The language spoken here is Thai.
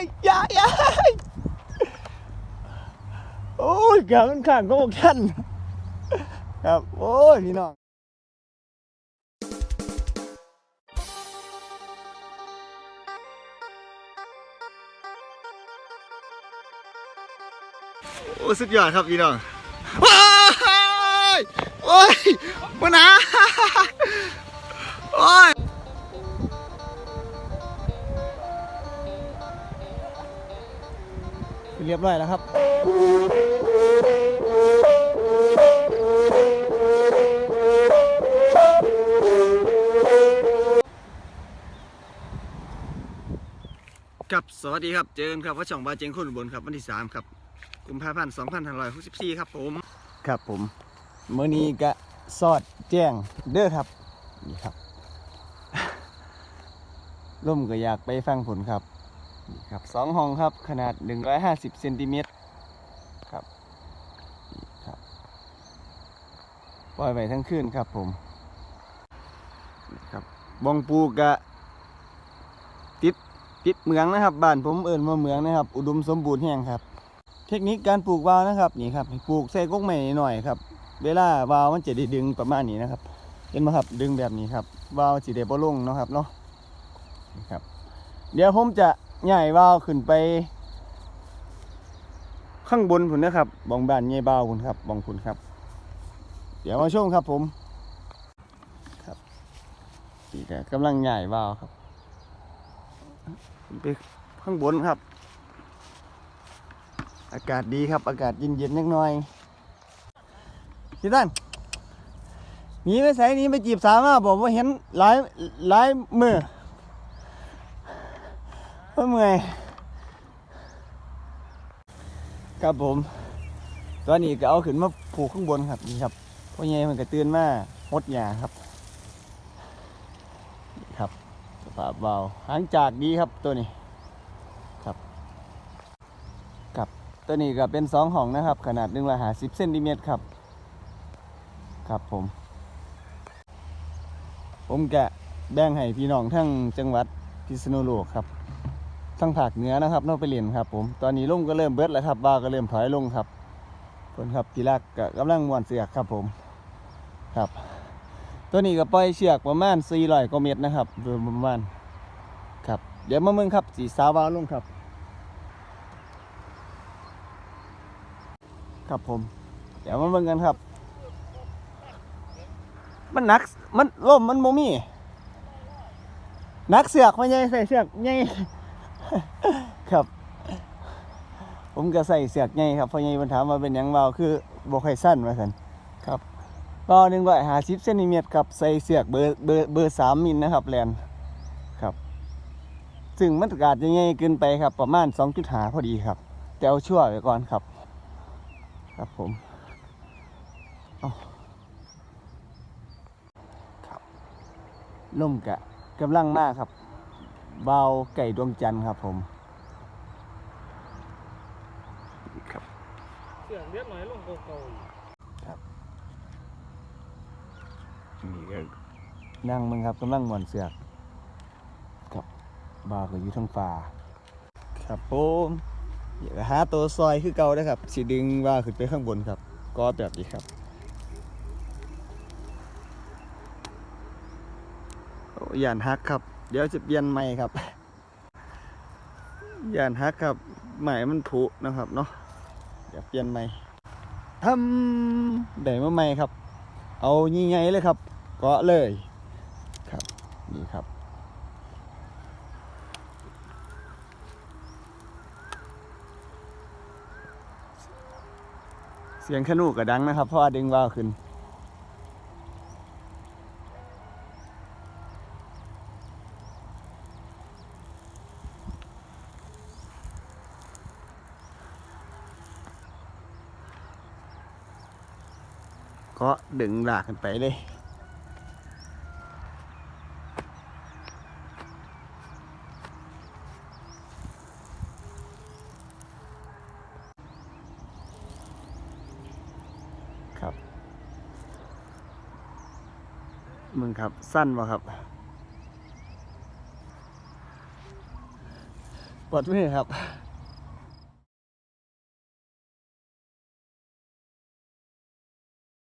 ยอย่าย่าโอ้ยกำมันข้างก็บอกท่านครับ โอ้ยพี่น้องโอ้สุดยอดครับพี่น้องว้ายโอ้ยมาหนาโอ้ย เรียบร้อยแล้วครับครับสวัสดีครับ เจอกันครับว่าช่องบาเจงคนอุบนครับวันที่3ครับกุมภาพันธ์2564ครับผมครับผมเมื่อนี้ก็สอดแจ้งเด้อครับนี่ครับร่มก็อยากไปฟังผลครับนี่ ครับสองห้องครับขนาด 150เซนติเมตรครับครับ ปล่อยไปทั้งคืนครับผมครับบองปูกะติดติดเมืองนะครับบ้านผมเอิญว่าเมืองนะครับ อุดมสมบูรณ์แห่งครับ เทคนิคการปลูกวาวนะครับนี่ครับปลูกใส่กกใหม่หน่อยครับ เวลาวาวมันจะได้ดึงประมาณนี้นะครับเห็นไหมครับดึงแบบนี้ครับวาวจีเดบลงนะครับเนาะนี่ครับ เดี๋ยวผมจะ ใหญ่วาวขึ้นไป ข้างบนผุนนะครับบองบ้านใหญ่วาวคุณครับบองคุณครับ เดี๋ยวมาชมครับผม ครับนี่ก็กำลังใหญ่วาวครับไปข้างบนครับ อากาศดีครับ อากาศเย็นๆนิดหน่อยพี่ตั้นหนีไปใส่นี้ไปจีบสาวมาบอกว่าเห็นหลายหลายมือ เมื่อยครับผม ตอนนี้ก็เอาขึ้นมาผูกข้างบนครับนี่ครับพ่อใหญ่มันก็ตื่นมาหดหยาครับนี่ครับสภาพเบาหางจากดีครับตัวนี้ครับกับตัวนี้ก็เป็นสองห้องนะครับ ขนาดหนึ่งละหาสิบเซนติเมตรครับ ครับผม ผมแกะแบ่งให้พี่น้องทั้งจังหวัดพิษณุโลกครับ ทั้งภาคเหนือนะครับนอกไปเรียนครับ ผมตอนนี้ลงก็เริ่มเบิดแล้วครับว่าก็เริ่มถอยลงครับคนครับกีฬากก็กำลังมวนเสือกครับผมครับ ตัวนี้ก็ปล่อยเชือกประมาณ400กว่าเมตรนะครับโดยประมาณครับ เดี๋ยวมาเมืองครับสีสาวาวลงครับ ครับผม เดี๋ยวมาเมืองกันครับ มันนักมันล่มมันโมมี่นักเสือกไม่ใช่ใส่เสือกใหญ่ ครับ ผมก็ใส่เสือกใหญ่ครับเพราะใหญ่มันถามว่าเป็นหยังเบาคือบอกให้สั้นมาสันครับก็หนึ่งร้อยห้าสิบเซนติเมตรครับใส่เสือกเบอร์เบอร์เบอร์สามมิลนะครับแลนครับ ซึ่งมันอากาศจะง่ายเกินไปครับ ประมาณสองจุดหาพอดีครับ แต่เอาชั่วไว้ก่อนครับ ครับผมครับล่มกะกำลังมากครับ เบาไก่ดวงจันทร์ครับผมครับเสียงเรียบหน่อยลงเก่าๆอีกนี่ก็นั่งมึงครับกำลังหมอนเสือกครับบาวก็อยู่ทั้งฟ้าครับผมอยากหาตัวซอยคือเก่าได้อครับสิดึงว่าขึ้นไปข้างบนครับ ก็แบบนี้ครับโอ้ยานฮักครับ เดี๋ยวจะเปลี่ยนใหม่ครับยานฮักครับใหม่มันผุนะครับเนาะเดี๋ยวเปลี่ยนใหม่ทำได้มาใหม่ครับ เอายี่ไงเลยครับเกาะเลยครับนี่ครับเสียงขนูกระดังนะครับเพราะว่าดึงว่าวขึ้น ก็ดึงหลากกันไปเลยครับมึงครับ สั้นวะครับปวดมือครับ